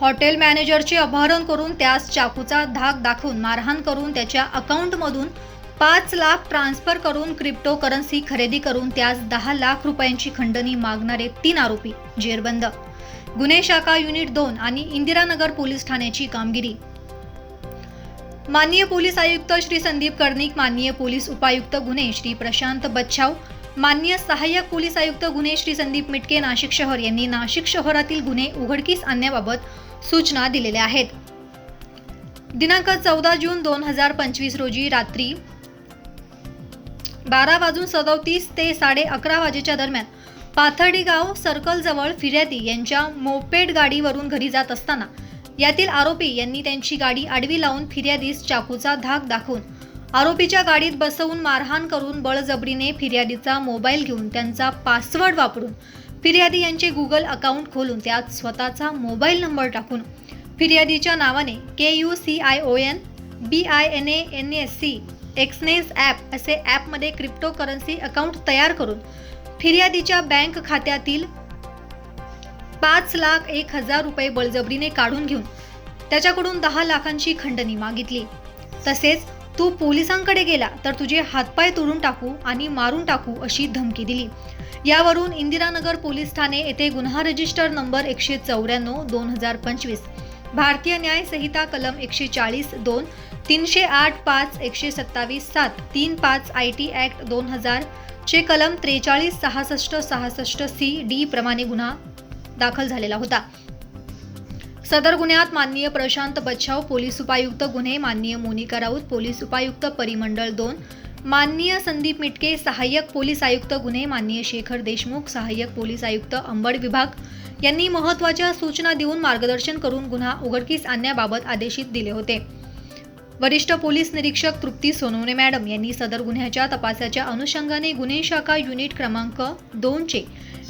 Hotel मॅनेजरचे अपहरण करून त्यास चाकूचा धाक दाखवून मारहाण करून त्याच्या अकाउंटमधून पाच लाख ट्रान्स्फर करून क्रिप्टोकरन्सी खरेदी करून त्यास दहा लाख रुपयांची खंडणी मागणारे तीन आरोपी जेरबंद. गुन्हे शाखा युनिट दोन आणि इंदिरानगर पोलीस ठाण्याची कामगिरी. माननीय पोलीस आयुक्त श्री संदीप कर्णिक माननीय पोलीस उपायुक्त गुन्हे श्री प्रशांत बच्छाव मान्य सहाय्यक पोलीस आयुक्त गुन्हे श्री संदीप मिटके नाशिक शहर यांनी नाशिक शहरातील गुन्हे उघडकीस आणण्याबाबत सूचना दिलेल्या आहेत. दिनांक चौदा जून दोन हजार पंचवीस रोजी रात्री बारा वाजून सदोतीस ते साडे अकरा वाजेच्या दरम्यान पाथर्डी गाव सर्कलजवळ फिर्यादी यांच्या मोपेड गाडीवरून घरी जात असताना यातील आरोपी यांनी त्यांची गाडी आडवी लावून फिर्यादीस चाकूचा धाक दाखवून आरोपीच्या गाडीत बसवून मारहाण करून बळजबरीने फिर्यादीचा मोबाईल घेऊन त्यांचा पासवर्ड वापरून फिर्यादी यांचे गुगल अकाउंट खोलून त्यात स्वतःचा मोबाईल नंबर टाकून फिर्यादीच्या नावाने K U C I O N B I N A N S C Exness app असे ॲपमध्ये क्रिप्टोकरन्सी अकाउंट तयार करून फिर्यादीच्या बँक खात्यातील पाच लाख एक हजार रुपये बळजबरीने काढून घेऊन त्याच्याकडून दहा लाखांची खंडणी मागितली. तसेच तू पोलिसांकडे गेला तर तुझे हातपाय तोडून टाकू आणि मारून टाकू अशी धमकी दिली. यावरून इंदिरानगर पोलीस ठाणे येथे गुन्हा रजिस्टर नंबर एकशे चौऱ्याण्णव दोन हजार पंचवीस भारतीय न्याय संहिता कलम एकशे चाळीस दोन तीनशे आठ पाच एकशे सत्तावीस सात तीन पाच आय टी ॲक्ट दोन हजार चे कलम त्रेचाळीस सहासष्ट सहासष्ट सी डी प्रमाणे गुन्हा दाखल झालेला होता. सदर गुन्ह्यात माननीय प्रशांत बच्छाव पोलीस उपायुक्त गुन्हे माननीय मोनिका राऊत पोलीस उपायुक्त परिमंडळ दोन माननीय संदीप मिटके सहाय्यक पोलीस आयुक्त गुन्हे माननीय शेखर देशमुख सहाय्यक पोलीस आयुक्त अंबड विभाग यांनी महत्त्वाच्या सूचना देऊन मार्गदर्शन करून गुन्हा उघडकीस आणण्याबाबत आदेशित दिले होते. वरिष्ठ पोलीस निरीक्षक तृप्ती सोनवणे मॅडम यांनी सदर गुन्ह्याच्या तपासाच्या अनुषंगाने गुन्हे शाखा युनिट क्रमांक दोनचे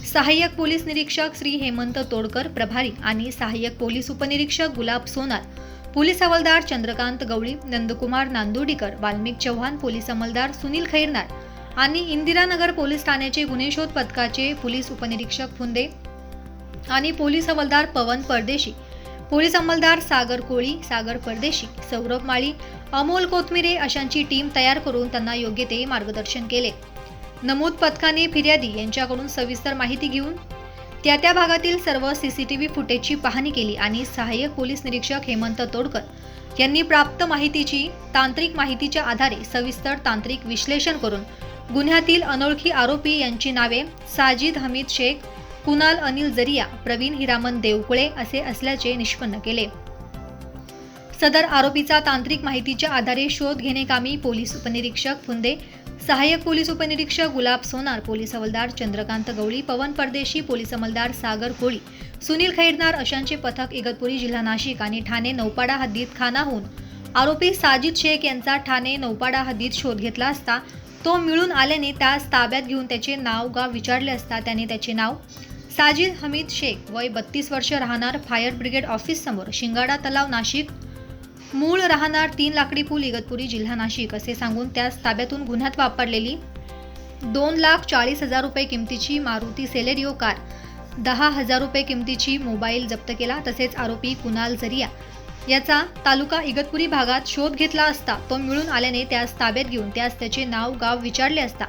सहाय्यक पोलीस निरीक्षक श्री हेमंत तोडकर प्रभारी आणि सहाय्यक पोलीस उपनिरीक्षक गुलाब सोनार पोलीस हवालदार चंद्रकांत गवळी नंदकुमार नांदुडीकर वाल्मिक चव्हाण पोलीस अंमलदार सुनील खैरनार आणि इंदिरानगर पोलीस ठाण्याचे गुन्हे शोध पथकाचे पोलीस उपनिरीक्षक फुंदे आणि पोलीस हवालदार पवन परदेशी पोलीस अंमलदार सागर कोळी सागर परदेशी सौरभ माळी अमोल कोथमिरे अशांची टीम तयार करून त्यांना योग्य ते मार्गदर्शन केले. नमूद पथकाने फिर्यादी यांच्याकडून सविस्तर माहिती घेऊन त्या त्या भागातील सर्व सीसीटीव्ही फुटेजची पाहणी केली आणि सहाय्यक पोलीस निरीक्षक हेमंत तोडकर यांनी प्राप्त माहितीची तांत्रिक माहितीच्या आधारे सविस्तर तांत्रिक विश्लेषण करून गुन्ह्यातील अनोळखी आरोपी यांची नावे साजिद हमीद शेख कुणाल अनिल जरिया प्रवीण हिरामन देवकुळे असे असल्याचे निष्पन्न केले. सदर आरोपीचा तांत्रिक माहितीच्या आधारे शोध घेणे कामी पोलीस उपनिरीक्षक फुंदे सहाय्यक पोलीस उपनिरीक्षक गुलाब सोनार पोलीस हवालदार चंद्रकांत गवळी पवन परदेशी पोलीस अंमलदार सागर कोळी सुनील खैरनार अशांचे पथक इगतपुरी जिल्हा नाशिक आणि ठाणे नौपाडा हद्दीत खानाहून. आरोपी साजिद शेख यांचा ठाणे नौपाडा हद्दीत शोध घेतला असता तो मिळून आल्याने त्यास ताब्यात घेऊन त्याचे नाव गाव विचारले असता त्याने त्याचे नाव साजिद हमीद शेख वय बत्तीस वर्ष राहणार फायर ब्रिगेड ऑफिस समोर शिंगाडा तलाव नाशिक मूळ राहणार तीन लाकडी पूल इगतपुरी जिल्हा नाशिक असे सांगून त्यास ताब्यातून गुन्ह्यात वापरलेली दोन लाख चाळीस हजार रुपये किमतीची मारुती सेलेरिओ कार दहा हजार रुपये किमतीची मोबाईल जप्त केला तसेच आरोपी कुणाल जरिया याचा तालुका इगतपुरी भागात शोध घेतला असता तो मिळून आल्याने त्यास ताब्यात घेऊन त्यास त्याचे नाव गाव विचारले असता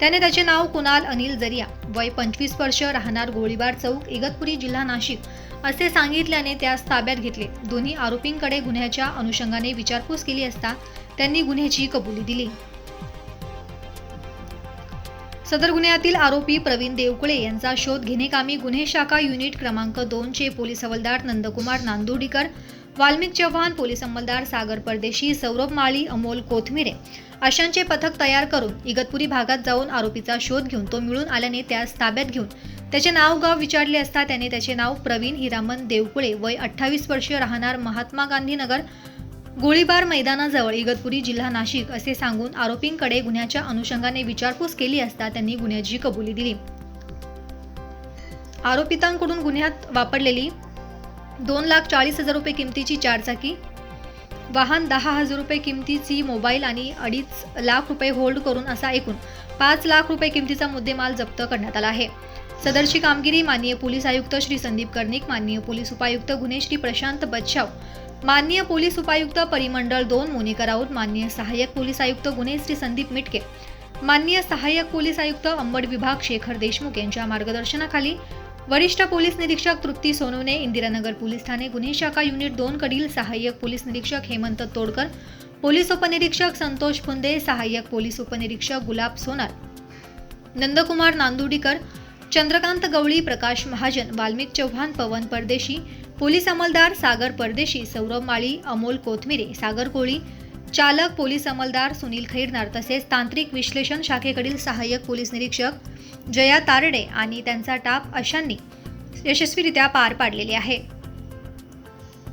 त्याने त्याचे नाव कुणाल अनिल जरिया वय पंचवीस वर्ष राहणार गोळीबार चौक इगतपुरी जिल्हा नाशिक असे सांगितल्याने त्यास ताब्यात घेतले. दोन्ही आरोपींकडे गुन्ह्याच्या अनुषंगाने विचारपूस केली असता त्यांनी गुन्ह्याची कबुली दिली. सदर गुन्ह्यातील आरोपी प्रवीण देवकुळे यांचा शोध घेणेकामी गुन्हे शाखा युनिट क्रमांक दोनचे पोलीस हवालदार नंदकुमार नांदुर्डीकर वाल्मिक चव्हाण पोलीस अंमलदार सागर परदेशी सौरभ माळी अमोल कोथमिरे अशांचे पथक तयार करून इगतपुरी भागात जाऊन आरोपीचा शोध घेऊन तो मिळून आल्याने त्यास ताब्यात घेऊन त्याचे नाव गाव विचारले असता त्याने त्याचे नाव प्रवीण हिरामन देवकुळे वय अठ्ठावीस वर्षीय राहणार महात्मा गांधी नगर गोळीबार मैदानाजवळ इगतपुरी जिल्हा नाशिक असे सांगून आरोपींकडे गुन्ह्याच्या अनुषंगाने विचारपूस केली असता त्यांनी गुन्ह्याची कबुली दिली. आरोपितांकडून गुन्ह्यात वापरलेली दोन लाख चाळीस हजार रुपये किमतीची चारचाकी वाहन दहा हजार रुपये किमतीची मोबाईल आणि अडीच लाख रुपये होल्ड करून असा एकूण पाच लाख रुपये किमतीचा मुद्देमाल जप्त करण्यात आला आहे. सदरची कामगिरी माननीय पोलीस आयुक्त श्री संदीप कर्णिक माननीय पोलीस उपायुक्त गुन्हे श्री प्रशांत बच्छाव माननीय पोलीस उपायुक्त परिमंडळ दोन मोनिका राऊत माननीय सहाय्यक पोलीस आयुक्त गुन्हे श्री संदीप मिटके माननीय सहाय्यक पोलीस आयुक्त अंबड विभाग शेखर देशमुख यांच्या मार्गदर्शनाखाली वरिष्ठ पोलीस निरीक्षक तृप्ती सोनवणे इंदिरानगर पोलीस ठाणे गुन्हे शाखा युनिट दोन कडील सहाय्यक पोलीस निरीक्षक हेमंत तोडकर पोलीस उपनिरीक्षक संतोष फुंदे सहाय्यक पोलीस उपनिरीक्षक गुलाब सोनार नंदकुमार नांदुडीकर चंद्रकांत गवळी प्रकाश महाजन वाल्मिक चव्हाण पवन परदेशी पोलीस अंमलदार सागर परदेशी सौरभ माळी अमोल कोथमिरे सागर कोळी चालक पोलीस अंमलदार सुनील खैरनार तसेच तांत्रिक विश्लेषण शाखेकडील सहाय्यक पोलीस निरीक्षक जया तारडे आणि त्यांचा टाप अशांनी यशस्वीरित्या पार पाडलेले आहे.